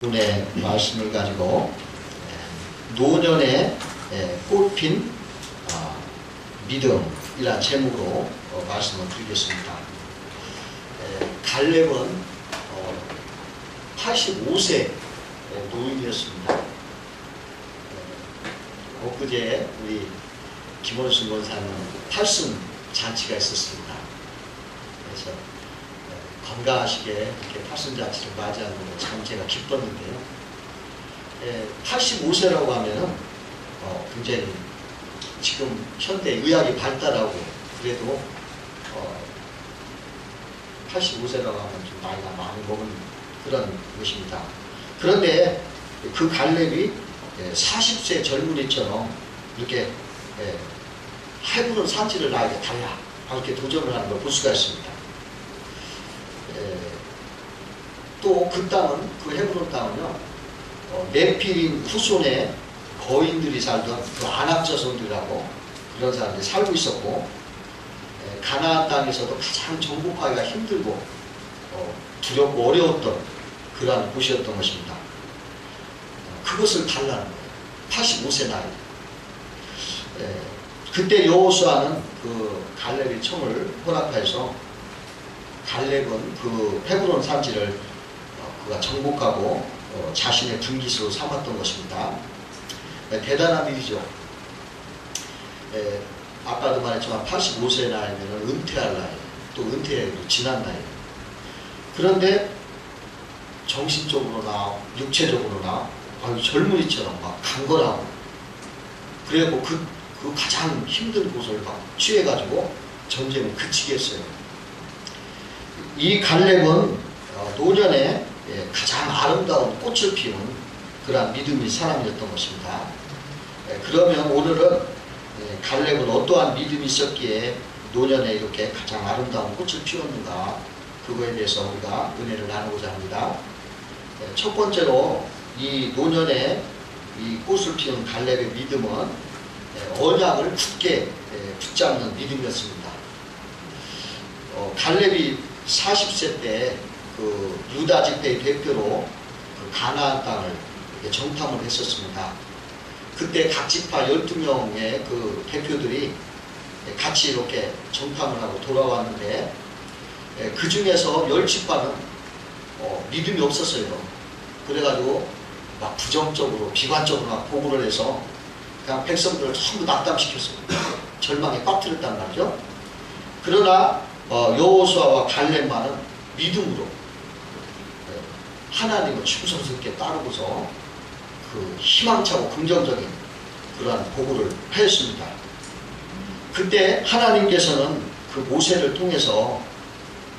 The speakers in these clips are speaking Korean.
분의 말씀을 가지고 예, 노년에 예, 꽃핀 아, 믿음이란 제목으로 어, 말씀을 드리겠습니다. 예, 갈렙은 어, 85세 노인이었습니다. 예, 엊그제 우리 김원순 권사는 팔순 잔치가 있었습니다. 그래서 예, 건강하시게 이렇게 팔순잔치를 맞이하는 거참 제가 기뻤는데요. 예, 85세라고 하면은 어, 굉장히 지금 현대 의학이 발달하고 그래도 어, 85세라고 하면 좀 나이가 많이 먹은 그런 것입니다. 그런데 그 갈렙이 예, 40세 젊은이처럼 이렇게 예, 해부는 산지를 나에게 달라 이렇게 도전을 하는 걸 볼 수가 있습니다. 또 그 땅은 그 헤브론 땅은요 어, 네피림 후손의 거인들이 살던 그 아낙 자손들이라고 그런 사람들이 살고 있었고 에, 가나안 땅에서도 가장 정복하기가 힘들고 어, 두렵고 어려웠던 그러한 곳이었던 것입니다. 어, 그것을 달라는 거예요. 85세 나이. 에, 그때 여호수아는 그 갈렙의 청을 허락하여서 갈렙은 그 헤브론 산지를 어, 그가 정복하고 어, 자신의 분기수로 삼았던 것입니다. 네, 대단한 일이죠. 에, 아까도 말했지만 85세 나이면 은퇴할 나이, 또 은퇴해도 지난 나이. 그런데 정신적으로나 육체적으로나 아주 젊은이처럼 막 강건하고 그래고 그, 그 가장 힘든 곳을 막 취해가지고 전쟁을 그치게 했어요. 이 갈렙은 어, 노년에 예, 가장 아름다운 꽃을 피운 그러한 믿음의 사람이었던 것입니다. 예, 그러면 오늘은 예, 갈렙은 어떠한 믿음이 있었기에 노년에 이렇게 가장 아름다운 꽃을 피웠는가 그거에 대해서 우리가 은혜를 나누고자 합니다. 예, 첫 번째로 이 노년에 이 꽃을 피운 갈렙의 믿음은 예, 언약을 굳게 예, 붙잡는 믿음이었습니다. 어, 갈렙이 40세 때 그 유다 집회의 대표로 그 가나안 땅을 정탐을 했었습니다. 그때 각 지파 12명의 그 대표들이 같이 이렇게 정탐을 하고 돌아왔는데 예, 그 중에서 10지파는 어, 믿음이 없었어요. 그래가지고 막 부정적으로 비관적으로 막 보고를 해서 그냥 백성들을 전부 낙담시켰어요. 절망에 빠뜨렸단 말이죠. 그러나 어, 여호수아와 갈렙만은 믿음으로 예, 하나님을 충성스럽게 따르고서 그 희망차고 긍정적인 그러한 보고를 하였습니다. 그때 하나님께서는 그 모세를 통해서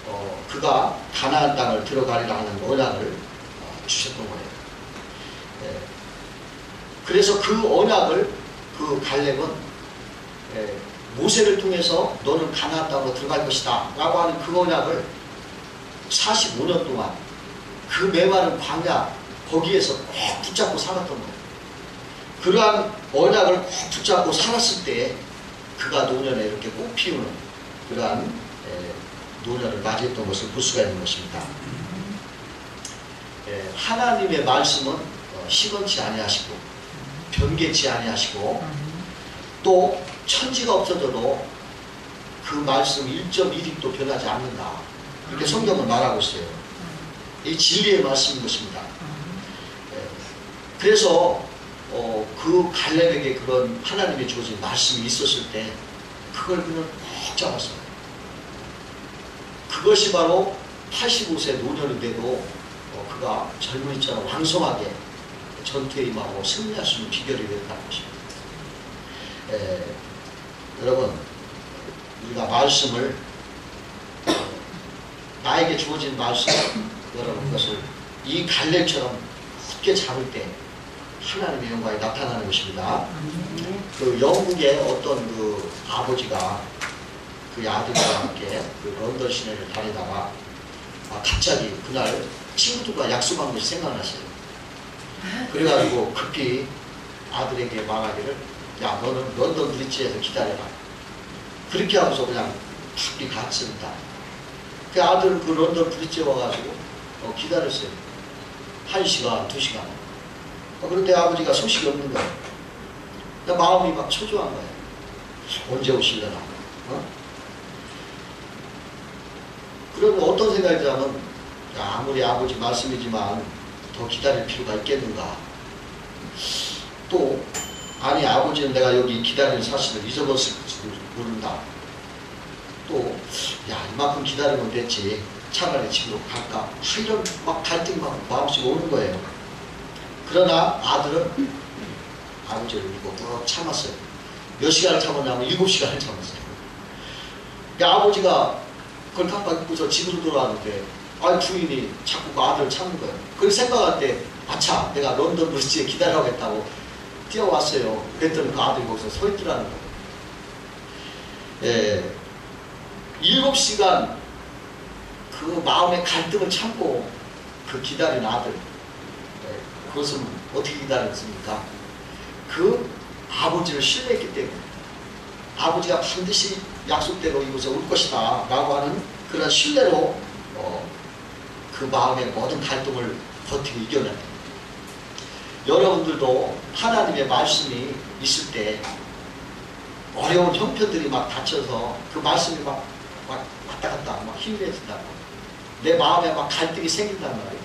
어, 그가 가나안 땅을 들어가리라 하는 언약을 어, 주셨던 거예요. 예, 그래서 그 언약을 그 갈렙은 예, 모세를 통해서 너는 가나안 땅으로 들어갈 것이다 라고 하는 그 언약을 45년 동안 그 메마른 광야 거기에서 꼭 붙잡고 살았던 거예요. 그러한 언약을 꼭 붙잡고 살았을 때 그가 노년에 이렇게 꽃 피우는 그러한 에, 노년을 맞이했던 것을 볼 수가 있는 것입니다. 에, 하나님의 말씀은 어, 시건치 아니하시고 변개치 아니하시고 또 천지가 없어져도 그 말씀 1.1입도 변하지 않는다. 이렇게 성경은 말하고 있어요. 이 진리의 말씀인 것입니다. 예. 그래서 어, 그 갈렙에게 그런 하나님의 주어진 말씀이 있었을 때 그걸 그는 꼭 잡았어요. 그것이 바로 85세 노년인데도 어, 그가 젊은이처럼 왕성하게 전투에 임하고 승리할 수 있는 비결이 되었다는 것입니다. 에, 여러분 우리가 말씀을 어, 나에게 주어진 말씀 여러분 그것을 이 갈렙처럼 굳게 잡을 때 하나님의 영광이 나타나는 것입니다. 그 영국의 어떤 그 아버지가 그 아들과 함께 그 런던 시내를 다니다가 아, 갑자기 그날 친구들과 약속한 것이 생각나세요. 그래가지고 급히 아들에게 말하기를 야 너는 런던 브릿지에서 기다려라. 그렇게 하고서 그냥 급히 갔습니다. 그 아들은 그 런던 브릿지에 와가지고 어, 기다렸어요. 한 시간, 두 시간. 어, 그런데 아버지가 소식이 없는 거예요. 나 마음이 막 초조한 거예요. 언제 오실려나. 어? 그러면 어떤 생각이 드냐면, 야, 아무리 아버지 말씀이지만 더 기다릴 필요가 있겠는가. 또, 아니, 아버지는 내가 여기 기다리는 사실을 잊어버렸을지도 모른다. 또, 야, 이만큼 기다리면 됐지. 차라리 집으로 갈까. 아, 이런 막 갈등이 막 마음속에 오는 거예요. 그러나 아들은 아버지를 믿고 꾹 참았어요. 몇 시간을 참았냐면 일곱 시간을 참았어요. 아버지가 그걸 깜빡 잊고서 집으로 돌아왔는데 아 부인이 자꾸 그 아들을 참는 거예요. 그걸 생각할 때 아차 내가 런던 브리지에 기다려야겠다고 뛰어왔어요. 그랬더니 그 아들이 거기서 서 있더라는 거예요. 예, 일곱 시간 그 마음의 갈등을 참고 그 기다린 아들 예, 그것은 어떻게 기다렸습니까? 그 아버지를 신뢰했기 때문에 아버지가 반드시 약속대로 이곳에 올 것이다 라고 하는 그런 신뢰로 어, 그 마음의 모든 갈등을 버티고 이겨낸 여러분들도 하나님의 말씀이 있을 때 어려운 형편들이 막 닥쳐서 그 말씀이 막, 막 왔다 갔다 막 힘들어진다고. 내 마음에 막 갈등이 생긴단 말이에요.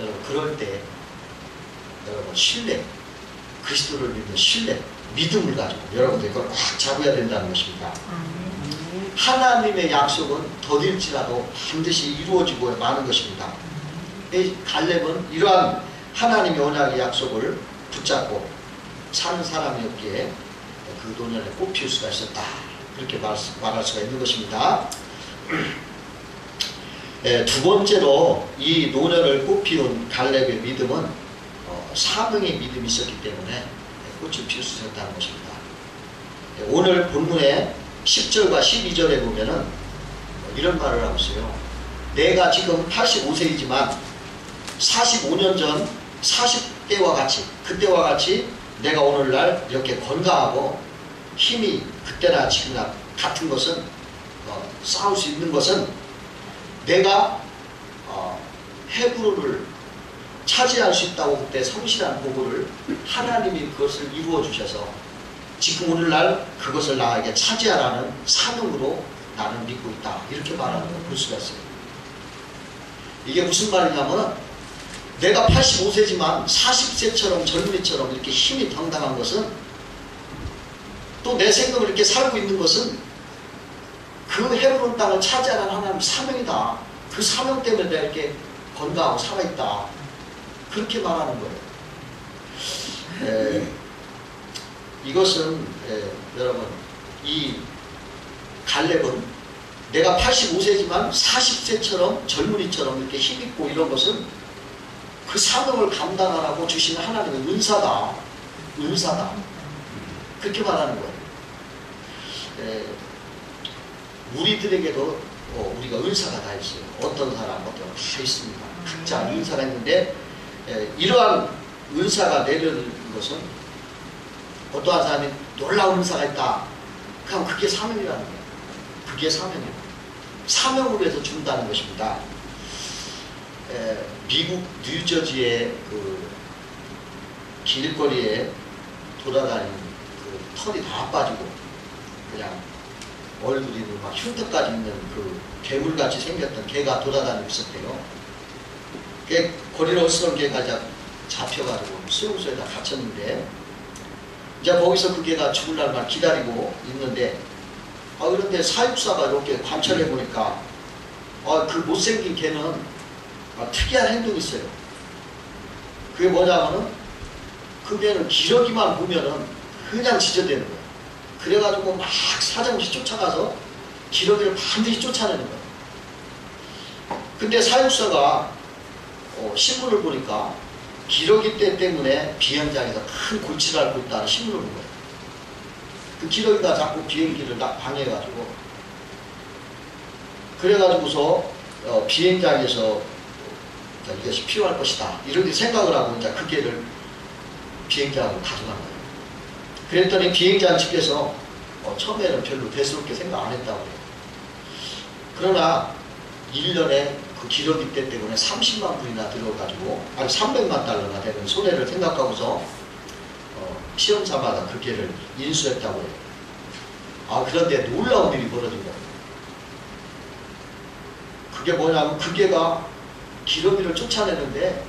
여러분 그럴 때 여러분 신뢰 그리스도를 믿는 신뢰 믿음을 가지고 여러분들 이걸 꽉 잡아야 된다는 것입니다. 하나님의 약속은 더딜지라도 반드시 이루어지고 마는 것입니다. 이 갈렙은 이러한 하나님의 언약의 약속을 붙잡고 사는 사람이었기에 그 노년에 꽃피울 수가 있었다. 그렇게 말, 말할 수가 있는 것입니다. 예, 두 번째로 이 노년을 꽃피운 갈렙의 믿음은 어, 사명의 믿음이 있었기 때문에 꽃을 피울 수 있었다는 것입니다. 예, 오늘 본문의 10절과 12절에 보면은 어, 이런 말을 하고 있어요. 내가 지금 85세이지만 45년 전 40대와 같이 그때와 같이 내가 오늘날 이렇게 건강하고 힘이 그때나 지금이나 같은 것은 어, 싸울 수 있는 것은 내가 어, 헤브론을 차지할 수 있다고 그때 성실한 보고를 하나님이 그것을 이루어 주셔서 지금 오늘날 그것을 나에게 차지하라는 사명으로 나는 믿고 있다 이렇게 말하는 걸볼 수가 있어요. 이게 무슨 말이냐면 내가 85세지만 40세처럼 젊은이처럼 이렇게 힘이 당당한 것은 또 내 생각을 이렇게 살고 있는 것은 그 헤브론 땅을 차지하는 하나님 사명이다. 그 사명 때문에 내가 이렇게 건강하고 살아있다. 그렇게 말하는 거예요. 에, 이것은 에, 여러분 이 갈렙은 내가 85세지만 40세처럼 젊은이처럼 이렇게 힘있고 이런 것은 그 사명을 감당하라고 주신 하나님의 은사다. 은사다. 그렇게 말하는 거예요. 에, 우리들에게도 어, 우리가 은사가 다 있어요. 어떤 사람, 어떤 다 있습니다. 각자 은사가 있는데 에, 이러한 은사가 내려는 것은 어떠한 사람이 놀라운 은사가 있다. 그럼 그게 사명이라는 거예요. 그게 사명이에요. 사명을 위해서 준다는 것입니다. 에, 미국 뉴저지의 그 길거리에 돌아다니는 그 털이 다 빠지고 그냥 얼굴이 막 흉터까지 있는 그 괴물같이 생겼던 개가 돌아다니고 있었대요. 걔 거리로스러운 개가 이제 잡혀가지고 수용소에다 갇혔는데 이제 거기서 그 개가 죽을 날만 기다리고 있는데 아 그런데 사육사가 이렇게 관찰해 보니까 아 그 못생긴 개는 아, 특이한 행동이 있어요. 그게 뭐냐면은 그 개는 기러기만 보면은 그냥 지저대는 거예요. 그래가지고 막 사정없이 쫓아가서 기러기를 반드시 쫓아내는 거예요. 근데 사육사가 어, 신문을 보니까 기러기 떼 때문에 비행장에서 큰 골치를 앓고 있다는 신문을 본 거예요. 그 기러기가 자꾸 비행기를 딱 방해해가지고 그래가지고서 어, 비행장에서 자, 이것이 필요할 것이다. 이렇게 생각을 하고 이제 그 개를 비행장으로 가져간 거예요. 그랬더니 비행장 측에서 어, 처음에는 별로 대수롭게 생각 안 했다고 해요. 그러나 1년에 그 기러기 때 때문에 30만 불이나 들어가지고 아니 300만 달러나 되는 손해를 생각하고서 어, 시험사마다 그 개를 인수했다고 해요. 아 그런데 놀라운 일이 벌어진 거예요. 그게 뭐냐면 그 개가 기러기를 쫓아내는데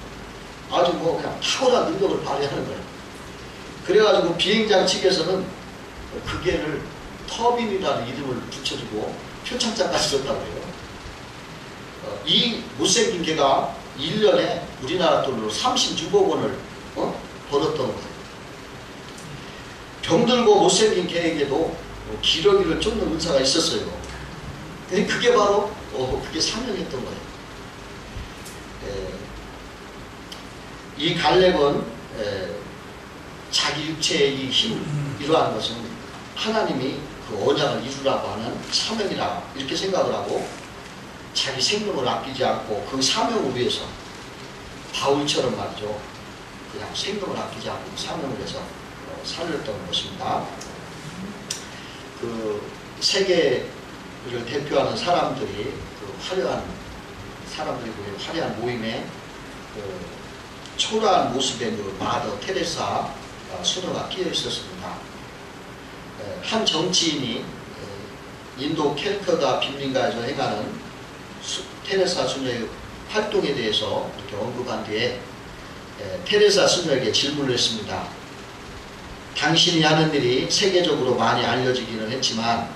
아주 뭐 그냥 탁월한 능력을 발휘하는 거예요. 그래가지고 비행장 측에서는 그 개를 터빈이라는 이름을 붙여주고 표창장까지 줬다고 해요. 어, 이 못생긴 개가 1년에 우리나라 돈으로 36억 원을 어? 벌었던 거예요. 병들고 못생긴 개에게도 어, 기러기를 쫓는 은사가 있었어요. 근데 그게 바로 어, 그게 상명했던 거예요. 에, 이 갈렙은 에, 자기 육체의 이 힘, 이러한 것은 하나님이 그 언약을 이루라고 하는 사명이라 이렇게 생각을 하고 자기 생명을 아끼지 않고 그 사명을 위해서 바울처럼 말이죠. 그냥 생명을 아끼지 않고 사명을 위해서 어, 살렸던 것입니다. 그 세계를 대표하는 사람들이 그 화려한 사람들이 모인 화려한 모임에 그 초라한 모습의 그 마더 테레사 어, 수녀가 끼어 있었습니다. 에, 한 정치인이 에, 인도 캘커다 빈민가에서 행하는 수- 테레사 수녀의 활동에 대해서 이렇게 언급한 뒤에 에, 테레사 수녀에게 질문을 했습니다. 당신이 하는 일이 세계적으로 많이 알려지기는 했지만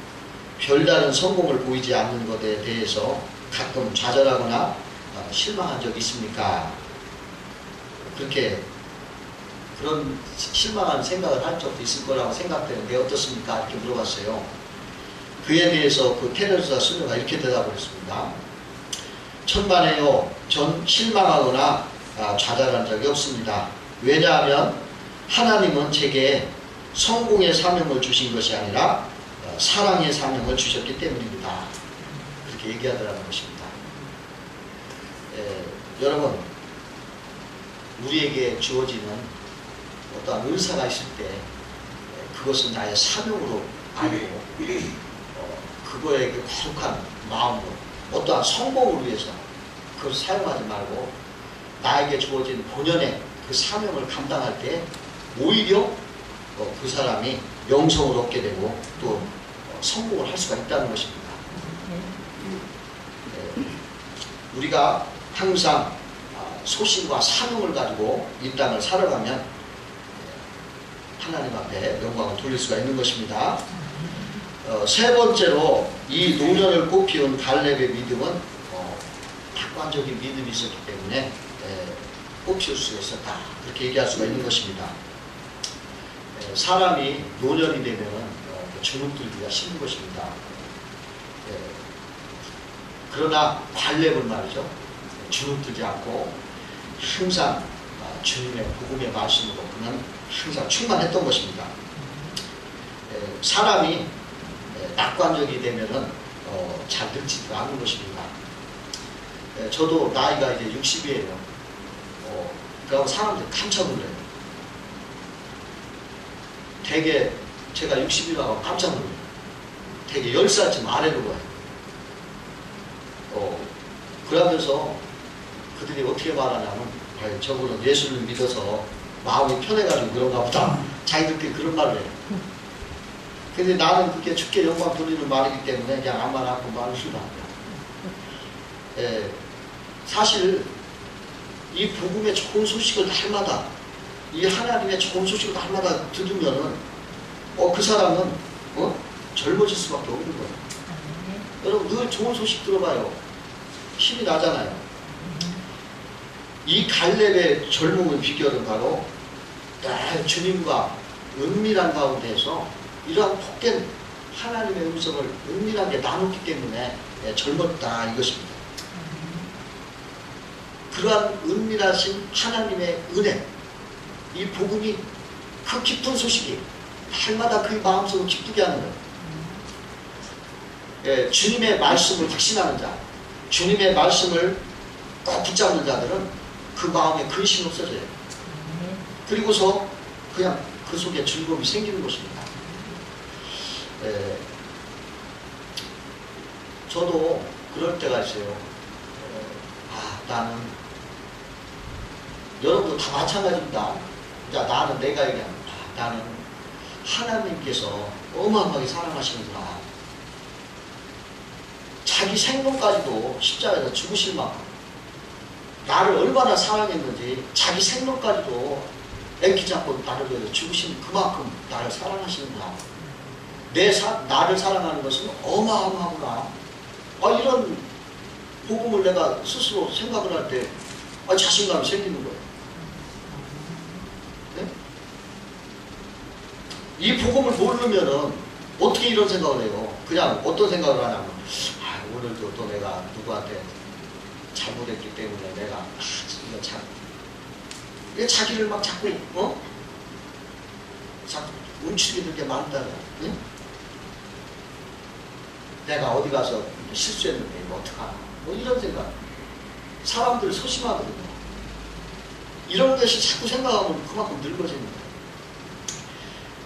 별다른 성공을 보이지 않는 것에 대해서 가끔 좌절하거나 어, 실망한 적 있습니까? 그렇게 그런 시- 실망한 생각을 한 적도 있을 거라고 생각되는데 어떻습니까? 이렇게 물어봤어요. 그에 대해서 그 테레사 수녀가 이렇게 대답을 했습니다. 천만에요. 전 실망하거나 아, 좌절한 적이 없습니다. 왜냐하면 하나님은 제게 성공의 사명을 주신 것이 아니라 어, 사랑의 사명을 주셨기 때문입니다. 그렇게 얘기하더라는 것입니다. 에, 여러분, 우리에게 주어지는 어떠한 은사가 있을 때 에, 그것은 나의 사명으로 알고 어, 그거에 그 거룩한 마음으로 어떠한 성공을 위해서 그것을 사용하지 말고 나에게 주어진 본연의 그 사명을 감당할 때 오히려 어, 그 사람이 명성을 얻게 되고 또 어, 성공을 할 수가 있다는 것입니다. 네. 우리가 항상 아, 소신과 사명을 가지고 이 땅을 살아가면 네, 하나님 앞에 영광을 돌릴 수가 있는 것입니다. 어, 세 번째로 이 노년을 꽃피운 갈렙의 믿음은 어, 객관적인 믿음이 있었기 때문에 에, 꽃피울 수가 있었다. 그렇게 얘기할 수가 있는 것입니다. 에, 사람이 노년이 되면 어, 주눅들기가 싫은 것입니다. 에, 그러나 갈렙은 말이죠. 주눅들지 않고 항상 아, 주님의 복음의 말씀으로 그는 항상 충만했던 것입니다. 에, 사람이 에, 낙관적이 되면은 어, 잘 늙지도 않는 것입니다. 에, 저도 나이가 이제 60이에요. 어, 그러고 사람들이 깜짝 놀라요. 되게 제가 60이라고 깜짝 놀라요. 되게 10살쯤 아래로 가요. 어, 그러면서 그들이 어떻게 말하냐면 아유, 저분은 예수를 믿어서 마음이 편해가지고 그런가 보다. 자기들끼리 그런 말을 해요. 근데 나는 그게 죽게 영광 돌리는 말이기 때문에 그냥 아무 말 않고 말을 합니다. 예, 사실 이 복음의 좋은 소식을 날마다 이 하나님의 좋은 소식을 날마다 들으면은 어, 그 사람은 어? 젊어질 수밖에 없는 거예요. 여러분 늘 좋은 소식 들어봐요. 힘이 나잖아요. 이 갈렙의 젊음의 비결은 바로 아, 주님과 은밀한 가운데서 이러한 복된 하나님의 음성을 은밀하게 나눴기 때문에 예, 젊었다 이것입니다. 그러한 은밀하신 하나님의 은혜, 이 복음이 그 깊은 소식이 날마다 그 마음속을 기쁘게 하는 거예요. 예, 주님의 말씀을 확신하는 자, 주님의 말씀을 꼭 붙잡는 자들은 그 마음에 근심이 없어져요. 그리고서 그냥 그 속에 즐거움이 생기는 것입니다. 예, 저도 그럴 때가 있어요. 어, 나는 여러분도 다 마찬가지입니다. 자, 나는 내가 얘기하는 아, 나는 하나님께서 어마어마하게 사랑하시는구나. 자기 생명까지도 십자가에서 죽으실 만큼 나를 얼마나 사랑했는지 자기 생명까지도 앵기 잡고 나를 위해서 죽으신 그만큼 나를 사랑하시는구나. 내 사, 나를 사랑하는 것은 어마어마하구나. 아, 이런 복음을 내가 스스로 생각을 할 때 아, 자신감이 생기는 거예요. 네? 이 복음을 모르면은 어떻게 이런 생각을 해요? 그냥 어떤 생각을 하냐면 아, 오늘도 또 내가 누구한테 잘못했기 때문에 내가 아, 이거 참 왜 자기를 막 자꾸 어? 자꾸 움츠리게 게 많다는 응? 내가 어디 가서 실수했는데 이거 어떡하나? 뭐 이런 생각. 사람들 소심하거든요. 이런 것이 자꾸 생각하면 그만큼 늙어집니다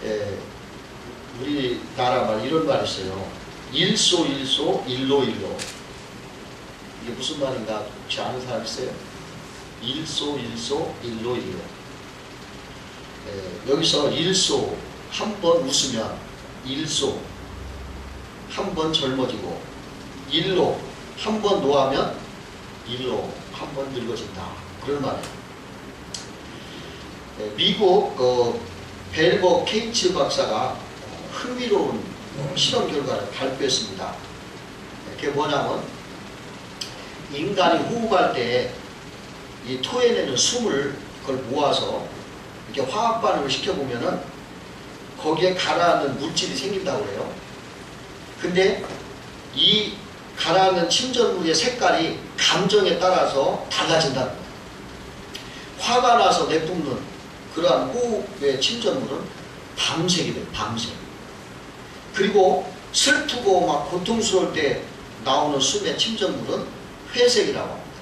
예, 우리나라 말 이런 말이 있어요. 일소 일소 일로 일로 이게 무슨 말인가 혹시 아는 사람 있어요? 일소 일소 일로 일로. 예, 여기서 일소 한 번 웃으면 일소 한 번 젊어지고 일로 한 번 노하면 일로 한 번 늙어진다. 그런 말이에요. 예, 미국 어, 벨버 케이츠 박사가 흥미로운 어, 실험 결과를 발표했습니다. 그게 뭐냐면 인간이 호흡할 때 이 토해내는 숨을 그걸 모아서 이렇게 화학 반응을 시켜보면은 거기에 가라앉는 물질이 생긴다고 그래요. 근데 이 가라앉는 침전물의 색깔이 감정에 따라서 달라진다는 거예요. 화가 나서 내뿜는 그러한 호흡의 침전물은 밤색이 돼요. 밤색. 그리고 슬프고 막 고통스러울 때 나오는 숨의 침전물은 회색이라고 합니다.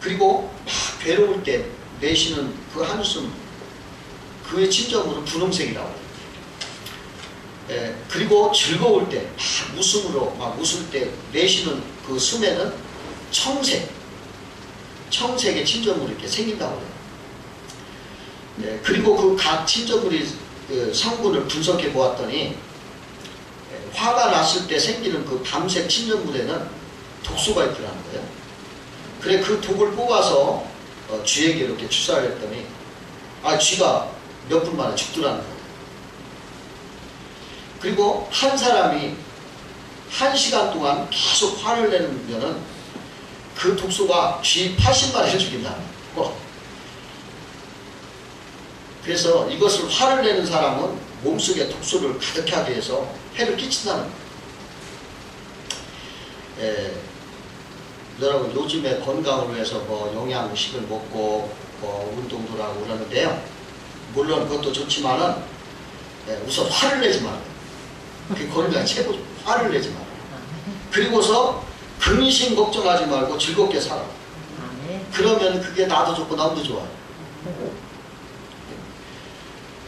그리고 막 괴로울 때 내쉬는 그 한숨, 그의 침전물은 분홍색이라고 해요. 예, 그리고 즐거울 때, 막 웃음으로 막 웃을 때 내쉬는 그 숨에는 청색, 청색의 침전물이 이렇게 생긴다고 해요. 예, 그리고 그각 침전물이 그 성분을 분석해 보았더니 예, 화가 났을 때 생기는 그 밤색 침전물에는 독소가 있더라는 거예요. 그래 그 독을 뽑아서 어, 쥐에게 이렇게 주사를 했더니 아 쥐가 몇 분 만에 죽더라는 거예요. 그리고 한 사람이 한 시간 동안 계속 화를 내면은 그 독소가 쥐 80마리를 죽인다는 거. 그래서 이것을 화를 내는 사람은 몸속에 독소를 가득하게 해서 해를 끼친다는 거예요. 에, 여러분 요즘에 건강을 위해서 뭐 영양식을 먹고 뭐 운동도 하고 그러는데요. 물론 그것도 좋지만은 예, 우선 화를 내지 말아요. 그게 건강 최고죠. 화를 내지 말아요. 그리고서 근심 걱정하지 말고 즐겁게 살아. 그러면 그게 나도 좋고 남도 좋아요.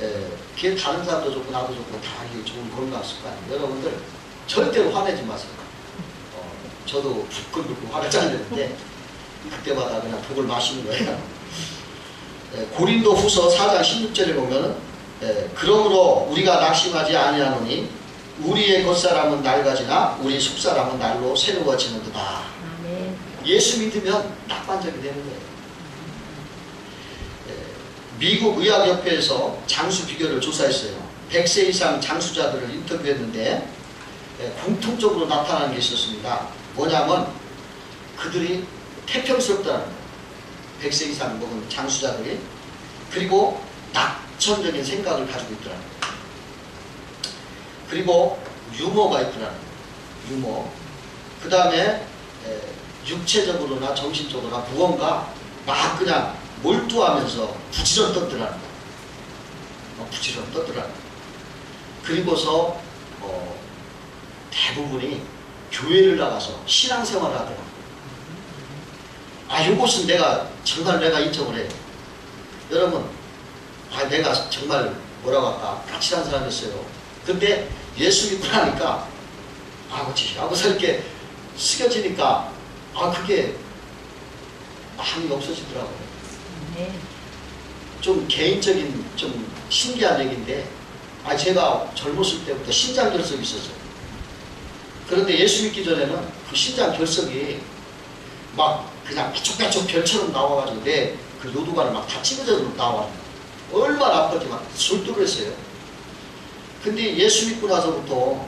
예, 그게 다른 사람도 좋고 나도 좋고 다 이게 좋은 건강 습관이에요. 여러분들 절대로 화내지 마세요. 어, 저도 부끈부끈 화를 잘 내는데 그때마다 그냥 독을 마시는 거예요. 예, 고린도 후서 4장 16절에 보면은 예, 그러므로 우리가 낙심하지 아니하노니 우리의 겉사람은 낡아지나 우리 속사람은 날로 새로워지는도다. 예수 믿으면 낙관적이 되는 거예요. 예, 미국 의학협회에서 장수 비결을 조사했어요. 100세 이상 장수자들을 인터뷰했는데 예, 공통적으로 나타나는 게 있었습니다. 뭐냐면 그들이 태평스럽다는 거예요. 100세 이상 먹은 장수자들이 그리고 낙천적인 생각을 가지고 있더라는 거예요. 그리고 유머가 있더라는 거예요. 유머. 그 다음에 육체적으로나 정신적으로나 무언가 막 그냥 몰두하면서 부지런 떠더라는 거예요. 어, 부지런 떠더라는 거예요. 그리고서 어, 대부분이 교회를 나가서 신앙생활을 하더라고요. 아, 요것은 내가 정말 내가 인정을 해요. 여러분, 아, 내가 정말 뭐라고 할까 까칠한 사람이었어요. 근데 예수 믿고 나니까 아버지, 아버지 이렇게 숙여지니까 아 그게 많이 없어지더라고요. 네. 좀 개인적인 좀 신기한 얘기인데 아 제가 젊었을 때부터 신장 결석이 있었어요. 그런데 예수 믿기 전에는 그 신장 결석이 막 그냥 빼쪽빼쪽 별처럼 나와가지고 내 그 요도관을 막다 찢어져 나와. 얼마나 아픈지 막 술두했어요. 근데 예수 믿고 나서부터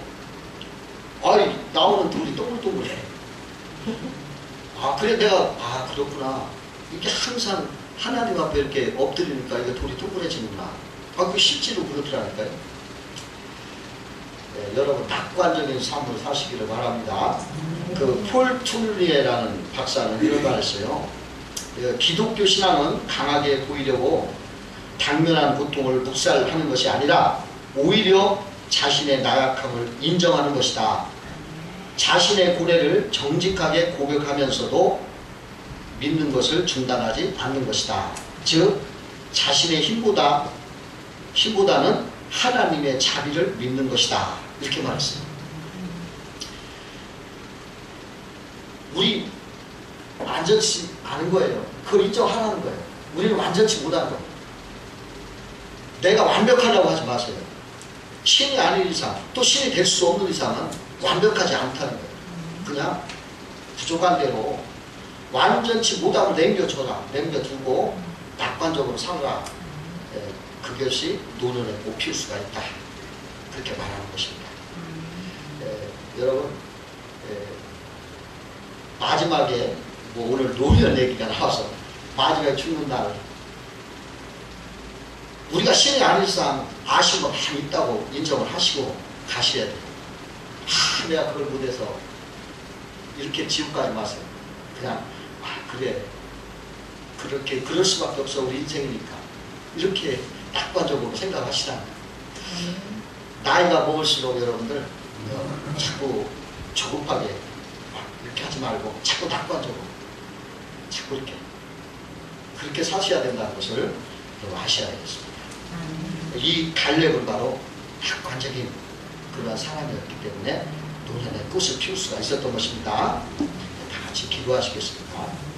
아이 나오는 돌이 동글동글해. 아 그래 내가 아 그렇구나. 이게 항상 하나님 앞에 이렇게 엎드리니까 이게 돌이 동그래지는구나. 아, 그 실제로 그렇더라니까요. 네, 여러분 낙관적인 삶을 사시기를 바랍니다. 그 폴 툴리에라는 박사는 이런 말 했어요. 그 기독교 신앙은 강하게 보이려고 당면한 고통을 묵살하는 것이 아니라 오히려 자신의 나약함을 인정하는 것이다. 자신의 고뇌를 정직하게 고백하면서도 믿는 것을 중단하지 않는 것이다. 즉 자신의 힘보다 힘보다는 하나님의 자비를 믿는 것이다. 이렇게 말했어요. 우리 완전치 않은 거예요. 그걸 인정하라는 거예요. 우리는 완전치 못한 거예요. 내가 완벽하려고 하지 마세요. 신이 아닌 이상, 또 신이 될 수 없는 이상은 완벽하지 않다는 거예요. 그냥 부족한 대로 완전치 못함을 남겨줘라. 남겨두고 낙관적으로 살아라. 예, 그것이 못 피울 수가 있다. 그렇게 말하는 것입니다. 예, 여러분, 예, 마지막에 뭐 오늘 노년 얘기가 나와서 마지막에 죽는 날 우리가 신이 아닌 이상 아쉬운 거 많이 있다고 인정을 하시고 가셔야 돼요. 아, 내가 그걸 못해서 이렇게 지옥까지 마세요. 그냥 아 그래 그렇게 그럴 수밖에 없어 우리 인생이니까 이렇게 낙관적으로 생각하시라. 나이가 먹을수록 여러분들 어, 자꾸 조급하게 막 이렇게 하지 말고 자꾸 낙관적으로 자꾸 이렇게 그렇게 사셔야 된다는 것을 아셔야 되겠습니다. 이 갈렙은 바로 낙관적인 그러한 사람이었기 때문에 노년에 꽃을 피울 수가 있었던 것입니다. 다 같이 기도하시겠습니다.